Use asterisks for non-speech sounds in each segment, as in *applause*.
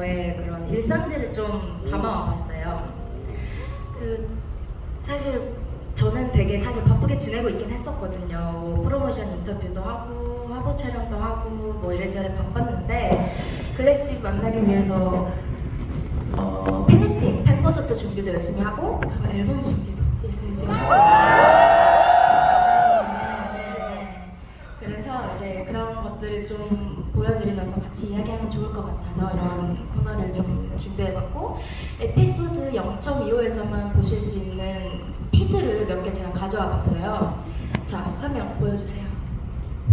저의 그런 일상들을 좀 담아와 봤어요. 그 사실 저는 되게 사실 바쁘게 지내고 있긴 했었거든요. 뭐 프로모션 인터뷰도 하고 화보 촬영도 하고 뭐 이래저래 바빴는데 클래식 만나기 위해서 어, 팬미팅, 팬 콘서트 준비도 열심히 하고 앨범 준비도 열심히 하고 있어요. 것들을 좀 보여드리면서 같이 이야기하면 좋을 것 같아서 이런 코너를 좀 준비해봤고 에피소드 0.25에서만 보실 수 있는 피드를 몇 개 제가 가져와 봤어요. 자, 화면 보여주세요. *laughs*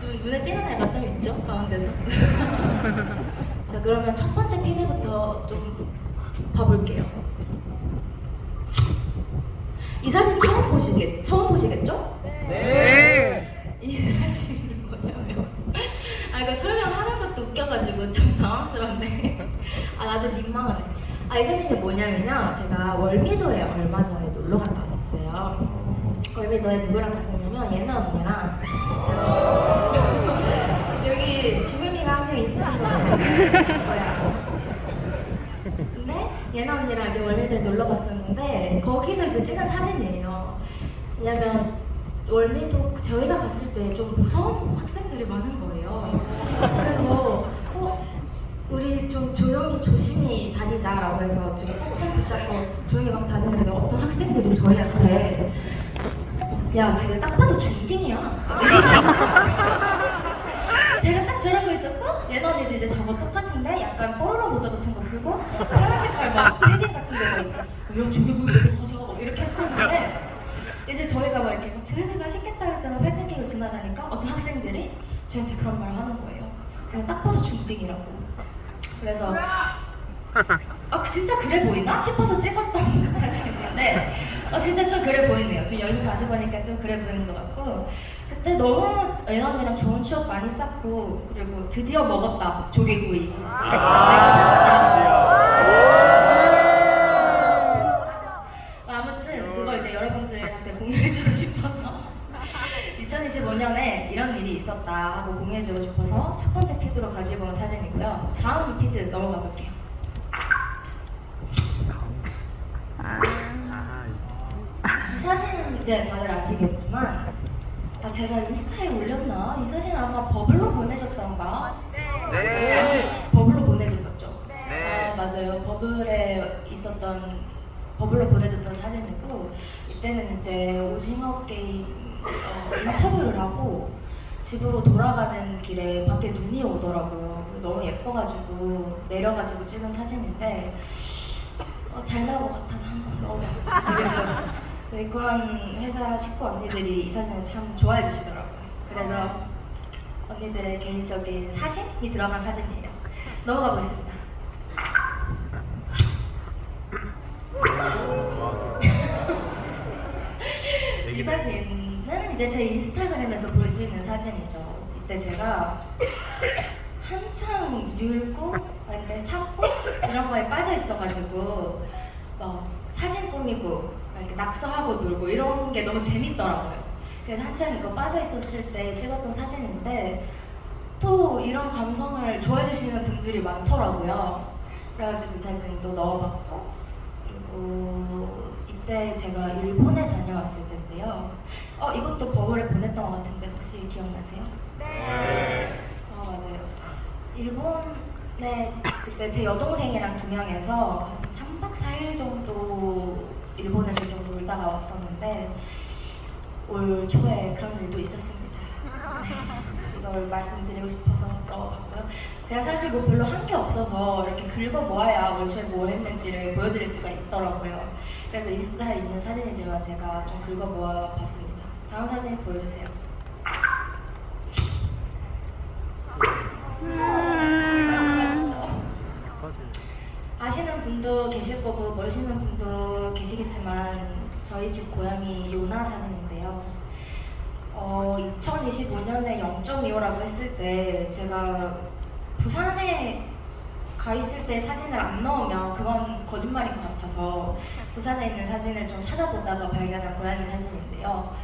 좀 눈에 띄는 애가 좀 있죠? 가운데서. *laughs* 자, 그러면 첫 번째 피드부터 좀 봐볼게요. 이 사진 처음 보시겠, 처음 보시겠죠? 네. 이 사진이 뭐냐면 아 이거 설명하는 것도 웃겨가지고 좀 당황스럽네. 아 나도 민망하네. 아 이 사진이 뭐냐면요. 제가 월미도에 얼마 전에 놀러 갔다 왔었어요. 월미도에 누구랑 갔었냐면 예나 언니랑 여기 지금이가 한 명 있으신 것 같아요 예나 언니랑 이제 월미도에 놀러 갔었는데 거기서 이제 찍은 사진이에요 왜냐면 월미도 저희가 갔을 때 좀 무서운 학생들이 많은 거예요. 그래서 어 우리 좀 조용히 조심히 다니자라고 해서 저희 꼭손 붙잡고 조용히 막 다니는데 어떤 학생들이 저희한테 야 쟤네 딱 봐도 중딩이야. *laughs* 저러고 있었고 얘네 언니도 이제 저거 똑같은데? 약간 뽀로로 모자 같은 거 쓰고 파란 색깔 막 패딩 같은 데가 있고 야 저게 뭐 이거 가져가? 막 이렇게 했었는데 이제 저희가 막 이렇게 막 쟤네가 맛있겠다 해서 막 팔짱 끼고 지나가니까 어떤 학생들이 저희한테 그런 말을 하는 거예요. 제가 딱 봐도 중딩이라고. 그래서 아그 진짜 그래 보이나? 싶어서 찍었던 *laughs* 사진인데 어 진짜 좀 그래 보이네요. 지금 여기서 다시 보니까 좀 그래 보이는 것 같고 그때 너무 애언이랑 좋은 추억 많이 쌓고 그리고 드디어 먹었다 조개구이. 내가 샀다. 아무튼 그걸 이제 여러분들한테 공유해주고 싶어서. *laughs* 2025년에 이런 일이 있었다 하고 공유해주고 싶어서 첫 번째 피드로 가지고 온 사진이고요. 다음 피드 넘어가 볼게요. 이 사진은 이제 다들 아시겠지만 아 제가 인스타에 올렸나? 이 사진 아마 버블로 보내줬던가? 네. 아무튼 버블로 보내줬었죠. 네. 아 맞아요. 버블에 있었던 버블로 보내줬던 사진이고 이때는 이제 오징어 게임 어, 인터뷰를 하고 집으로 돌아가는 길에 밖에 눈이 오더라고요. 너무 예뻐가지고 내려가지고 찍은 사진인데 어, 잘 나온 것 같아서 한번 넣어봤어요. *laughs* 그리고 메이크업 회사 식구 언니들이 이 사진을 참 좋아해 주시더라고요. 그래서 언니들의 개인적인 사진이 들어간 사진이에요. 넘어가 보겠습니다. *laughs* 이 사진은 이제 제 인스타그램에서 볼 수 있는 사진이죠. 이때 제가 한창 율고, 근데 샀고 이런 거에 빠져 있어가지고 막 사진 꾸미고 막 이렇게 낙서하고 놀고 이런 게 너무 재밌더라고요. 그래서 한창 이거 빠져 있었을 때 찍었던 사진인데 또 이런 감성을 좋아해 주시는 분들이 많더라고요. 그래가지고 이 사진 또 넣어봤고 그리고 이때 제가 일본에 다녀왔을 때인데요. 어 이것도 버블에 보냈던 것 같은데 혹시 기억나세요? 네. 어 맞아요. 일본에 그때 제 여동생이랑 두 명에서 한 3박 4일 정도 일본에서 좀 놀다가 왔었는데 올 초에 그런 일도 있었습니다. 네, *laughs* 이걸 말씀드리고 싶어서 넣어봤고요. 제가 사실 뭐 별로 한 게 없어서 이렇게 긁어 모아야 올 초에 뭘 했는지를 보여드릴 수가 있더라고요. 그래서 인스타에 있는 사진이지만 제가 좀 긁어 모아봤습니다. 다음 사진 보여주세요. 아시는 계실 거고 모르시는 분도 계시겠지만 저희 집 고양이 요나 사진인데요. 어, 2025년에 0.25라고 했을 때 제가 부산에 가 있을 때 사진을 안 넣으면 그건 거짓말인 것 같아서 부산에 있는 사진을 좀 찾아보다가 발견한 고양이 사진인데요.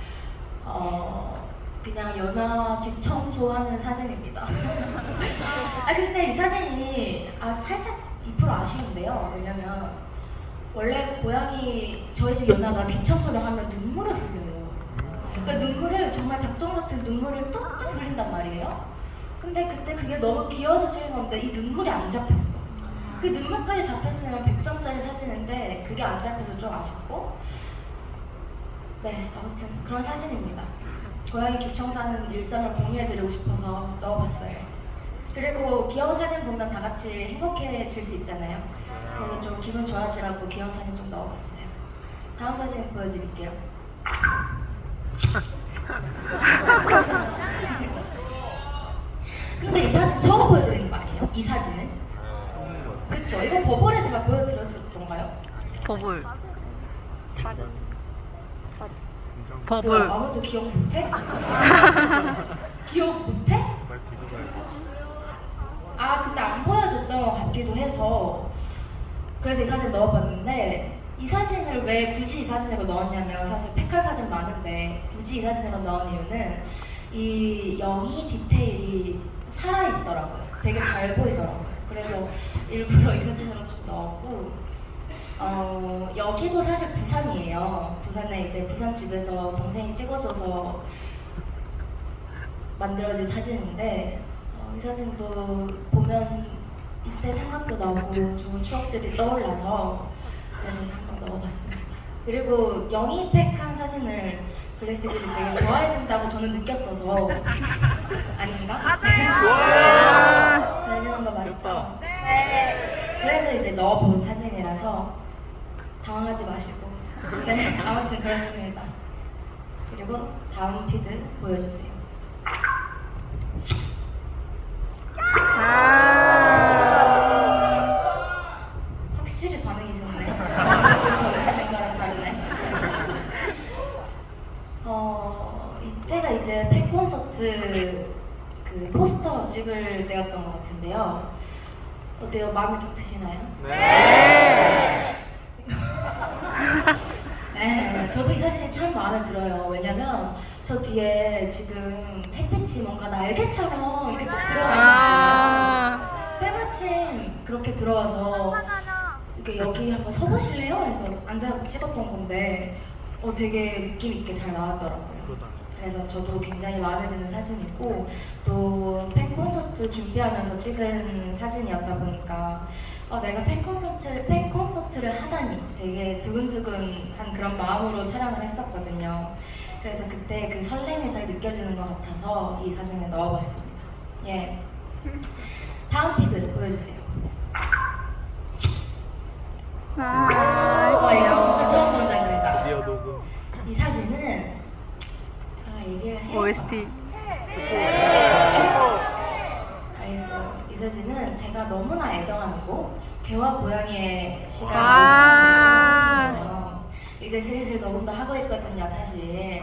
어, 그냥 연화 뒷청소하는 사진입니다. *laughs* 아 근데 이 사진이 아 살짝 2% 아쉬운데요. 왜냐면 원래 고양이 저희 집 연아가 뒷청소를 하면 눈물을 흘려요. 그러니까 눈물을 정말 닭똥 같은 눈물을 뚝뚝 흘린단 말이에요. 근데 그때 그게 너무 귀여워서 찍은 건데 이 눈물이 안 잡혔어. 그 눈물까지 잡혔으면 100점짜리 사진인데 그게 안 잡혀서 좀 아쉽고 네 아무튼 그런 사진입니다. 고양이 기청사는 일상을 공유해드리고 싶어서 넣어봤어요. 그리고 귀여운 사진 보면 다 같이 행복해질 수 있잖아요. 그래서 좀 기분 좋아지라고 귀여운 사진 좀 넣어봤어요. 다음 사진 보여드릴게요. *laughs* 근데 이 사진 처음 보여드리는 거 아니에요? 이 사진은? 그쵸? 이거 버블에 제가 보여드렸었던가요? 버블. 진짜 뭐, 버블. 아무도 기억 못해? *laughs* 기억 못해? 아 근데 안 보여줬던 것 같기도 해서 그래서 이 사진 넣어봤는데 이 사진을 왜 굳이 이 사진으로 넣었냐면 사실 팩한 사진 많은데 굳이 이 사진으로 넣은 이유는 이 영이 디테일이 살아있더라고요. 되게 잘 보이더라고요. 그래서 일부러 이 사진으로 좀 넣었고 어, 여기도 사실 부산이에요. 부산에 이제 부산 집에서 동생이 찍어줘서 만들어진 사진인데 사진도 보면 이때 생각도 나고 좋은 추억들이 떠올라서 이 사진 한번 넣어봤습니다. 그리고 영이팩한 사진을 블레시들이 되게 좋아해준다고 저는 느꼈어서 아닌가? 좋아해주는 거 맞죠? 그래서 이제 넣어본 사진이라서 당황하지 마시고 네 아무튼 그렇습니다. 그리고 다음 피드 보여주세요. 확실히 반응이 좋네. 그 전 사진과는 다르네. 어 이때가 이제 팬 콘서트 그 포스터 찍을 때였던 것 같은데요. 어때요? 마음에 좀 드시나요? 네, 저도 이 사진이 참 마음에 들어요. 왜냐면 저 뒤에 지금 햇빛이 뭔가 날개처럼 이렇게 딱 있거든요. 아. 때마침 그렇게 들어와서 이렇게 여기 한번 서보실래요? 해서 앉아서 찍었던 건데 어 되게 느낌 있게 잘 나왔더라고요. 그래서 저도 굉장히 마음에 드는 사진이고 또 팬 콘서트 준비하면서 찍은 사진이었다 보니까 어, 내가 팬 콘서트 팬 콘서트를 하다니 되게 두근두근한 그런 마음으로 촬영을 했었거든요. 그래서 그때 그 설렘이 잘 느껴지는 것 같아서 이 사진을 넣어봤습니다. 예. 다음 피드 보여주세요. 와 이거 진짜 처음 본 사진이다. 미디어 녹음. 이 사진은 아 얘기를 해. OST. 알겠어. 이 사진은 제가 너무나 애정하는 곡 개와 고양이의 시간을 아. 사진이에요. 이제 슬슬 녹음도 하고 있거든요, 사실.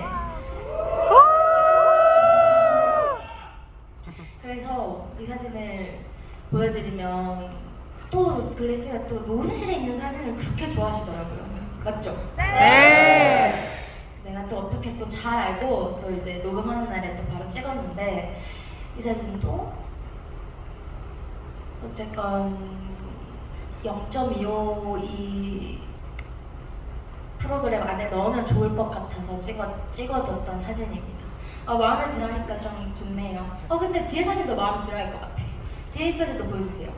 그래서 이 사진을 보여드리면 또 글래시가 또 녹음실에 있는 사진을 그렇게 좋아하시더라고요. 맞죠? 네. 내가 또 어떻게 또 잘 알고 또 이제 녹음하는 날에 또 바로 찍었는데 이 사진도 어쨌건 0.25이 프로그램 안에 넣으면 좋을 것 같아서 찍어, 찍어뒀던 사진입니다. 아, 마음에 들으니까 좀 좋네요. 어 근데 뒤에 사진도 마음에 들어할 것 같아. 뒤에 이 사진도 보여주세요.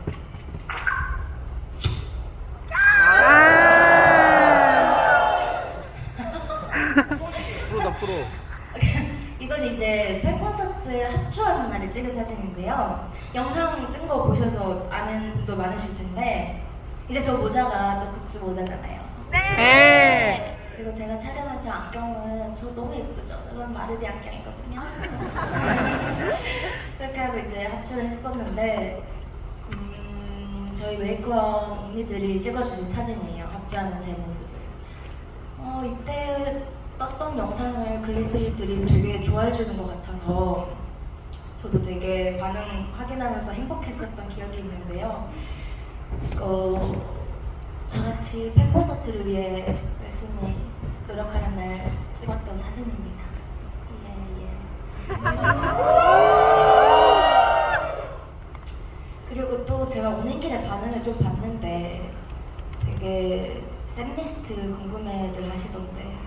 프로다 프로. 이건 이제 팬 콘서트 합주하는 날에 찍은 사진인데요. 영상 뜬 거 보셔서 아는 분도 많으실 텐데 이제 저 모자가 또 극주 모자잖아요. 네. 그리고 제가 촬영한 저 안경은 저 너무 예쁘죠? 저건 마르디 안경이거든요. *laughs* 그렇게 하고 이제 합주를 했었는데 음, 저희 웨이크원 언니들이 찍어주신 사진이에요. 합주하는 제 모습을. 어, 이때 떴던 영상을 글래스들이 되게 좋아해 주는 것 같아서 저도 되게 반응 확인하면서 행복했었던 기억이 있는데요. 어, 다 같이 팬 콘서트를 위해 열심히 노력하는 날 찍었던 사진입니다. 예, 예. 그리고 또 제가 오는 길에 반응을 좀 봤는데 되게 샌리스트 궁금해들 하시던데.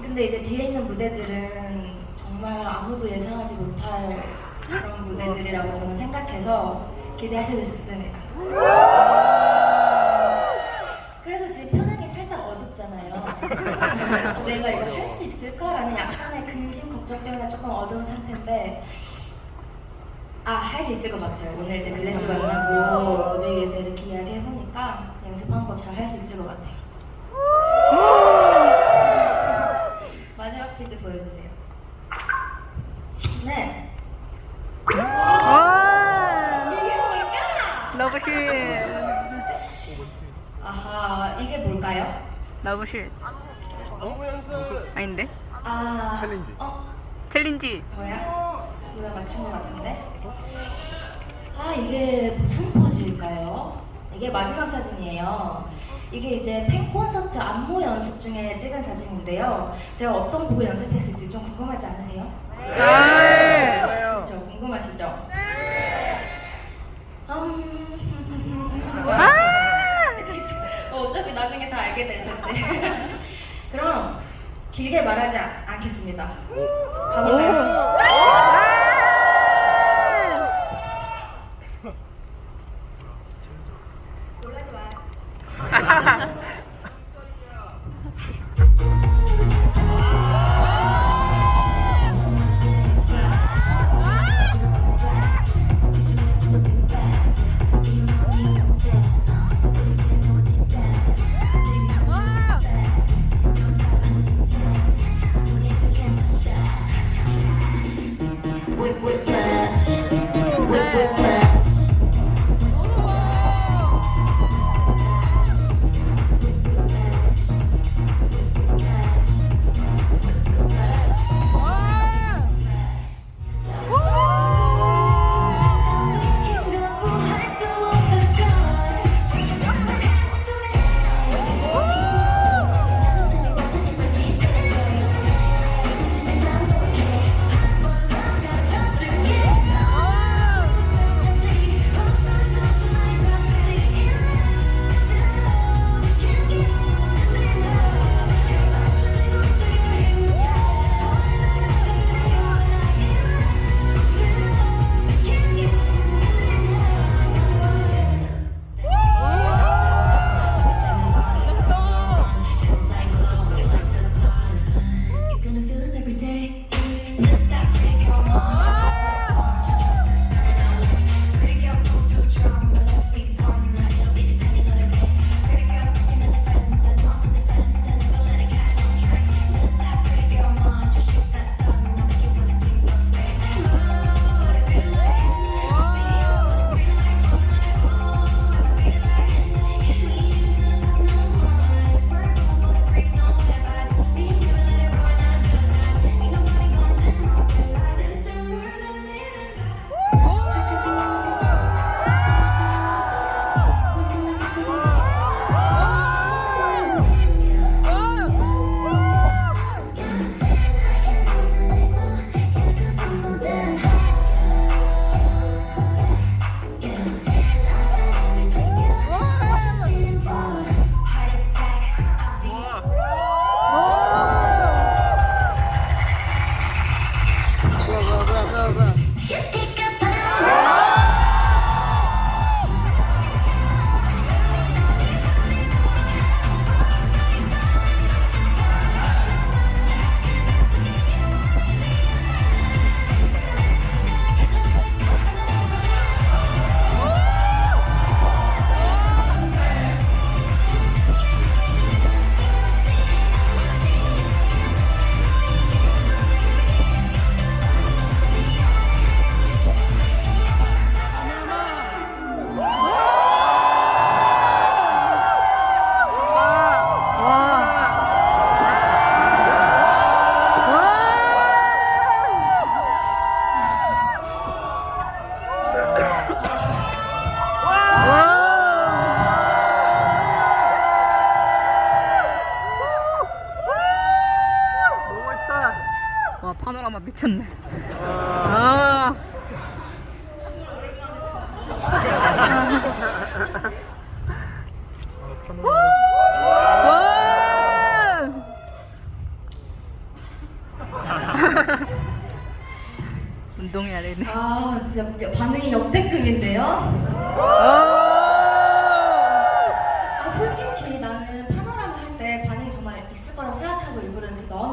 근데 이제 뒤에 있는 무대들은 정말 아무도 예상하지 못할 그런 무대들이라고 저는 생각해서 기대하셔도 좋습니다. 그래서 지금 표정이 살짝 어둡잖아요. 그래서 어, 내가 이거 할 수 있을까라는 약간의 근심 걱정 때문에 조금 어두운 상태인데 아, 할 수 있을 것 같아요. 오늘 이제 글래스 만나고 무대 위에서 이렇게 이야기해보니까 연습한 거 잘 할 수 있을 것 같아요. *gasps* 마지막 필드 보여주세요. 네. 와. 이게 뭘까? 러브실. 아하, 이게 뭘까요? 러브실. 아닌데? 아. 챌린지. 어? 챌린지. 뭐야? 누가 맞춘 것 같은데? 아 이게 무슨 포즈일까요? 이게 마지막 사진이에요. 이게 이제 팬 콘서트 안무 연습 중에 찍은 사진인데요. 제가 어떤 곡을 연습했을지 좀 궁금하지 않으세요? 아. 그렇죠, 궁금하시죠? 음... 아. *laughs* 어, 어차피 나중에 다 알게 될 텐데. *laughs* 그럼 길게 말하지 않- 않겠습니다. 가볼까요?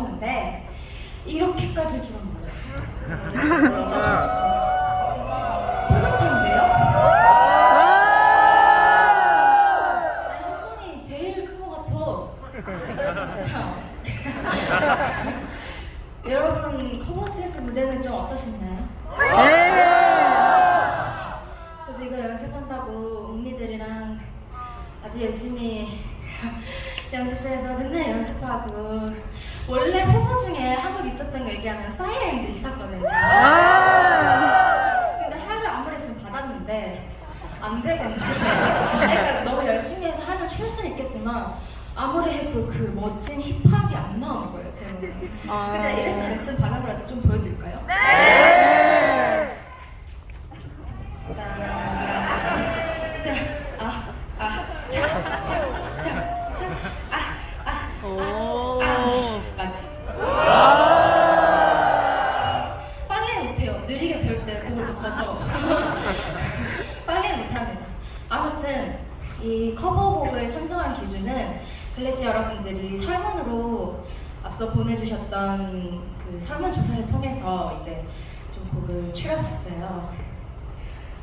넣었는데 이렇게까지 할 줄은 몰랐어. 진짜 솔직하게. 뿌듯한데요? 내 함성이 제일 큰 것 같아. 참. 여러분 커버 댄스 무대는 좀 어떠셨나요? 저도 이거 연습한다고 언니들이랑 아주 열심히 연습실에서 맨날 연습하고 원래 후보 중에 한국 있었던 거 얘기하면 사이렌도 있었거든요. 근데 하루 아무리 했으면 받았는데 안 되던데. 그러니까 너무 열심히 해서 하면 출 수는 있겠지만 아무리 해도 그 멋진 힙합이 안 나오는 거예요 제 몸에. 그래서 이랬지 레슨 반응을 할때좀 보여드릴까요? 네. 여러분들이 설문으로 앞서 보내주셨던 그 설문조사를 통해서 이제 좀 곡을 추려봤어요.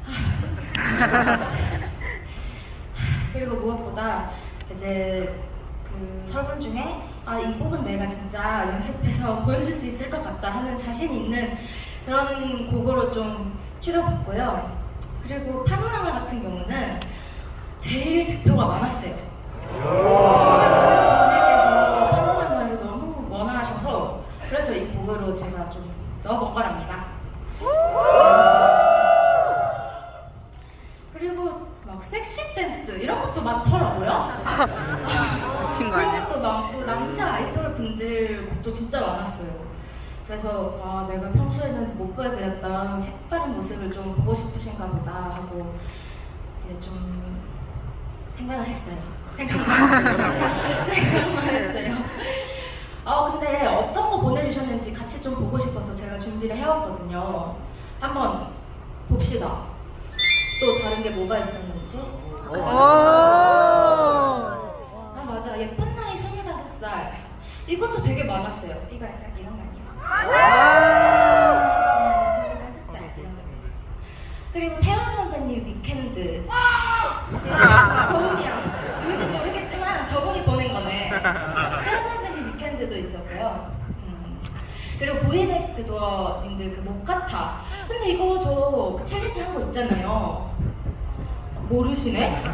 *laughs* 그리고 무엇보다 이제 그 설문 중에 아 이 곡은 내가 진짜 연습해서 *laughs* 보여줄 수 있을 것 같다 하는 자신 있는 그런 곡으로 좀 추려봤고요. 그리고 파노라마 같은 경우는 제일 득표가 많았어요. 많은 분들께서 파노라마를 너무 원하셔서 그래서 이 곡으로 제가 좀 넣어본 거랍니다. 그리고 막 섹시 댄스 이런 것도 많더라고요. 미친 거 그런 아니야? 것도 많고 남자 아이돌 분들 곡도 진짜 많았어요. 그래서 아 내가 평소에는 못 보여드렸던 색다른 모습을 좀 보고 싶으신가 보다 하고 이제 좀 생각을 했어요. 생각만 했어요. 생각만 *laughs* 했어요. 아 근데 어떤 거 보내주셨는지 같이 좀 보고 싶어서 제가 준비를 해왔거든요. 한번 봅시다. 또 다른 게 뭐가 있었는지. 오. 아 맞아 예쁜 나이 25살 이것도 되게 많았어요 이거 약간 이런 거 아니에요? 25살 이런 거죠 그리고 태연 선배님 위켄드 저분이야 선배님 위켄드도 있었고요. 음. 그리고 보이넥스트 도어님들 그 목카타 근데 이거 저 그 챌린지 한거 있잖아요. 모르시네? *laughs*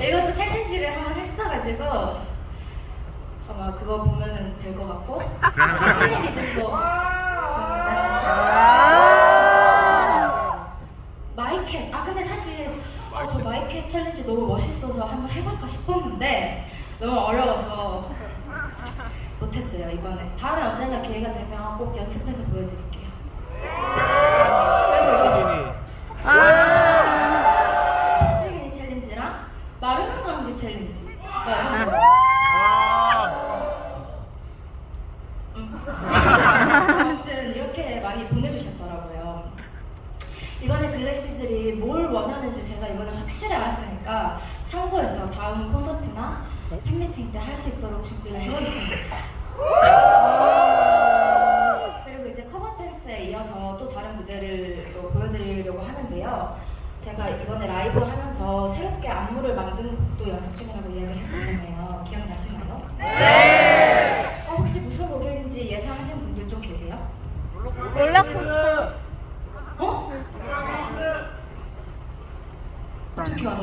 이것도 챌린지를 한번 했어가지고 아마 그거 보면 될 것 같고. *laughs* 하이리들도 다음 콘서트나 팬미팅 때 할 수 있도록 준비를 해보겠습니다. 그리고 이제 커버 댄스에 이어서 또 다른 무대를 또 보여드리려고 하는데요. 제가 이번에 라이브 하면서 새롭게 안무를 만든 곡도 연습 중이라고 이야기를 했었잖아요. 기억나시나요? 네. 어, 혹시 무슨 곡인지 예상하신 분들 좀 계세요? 롤러코스터. 어? 어떻게 알아?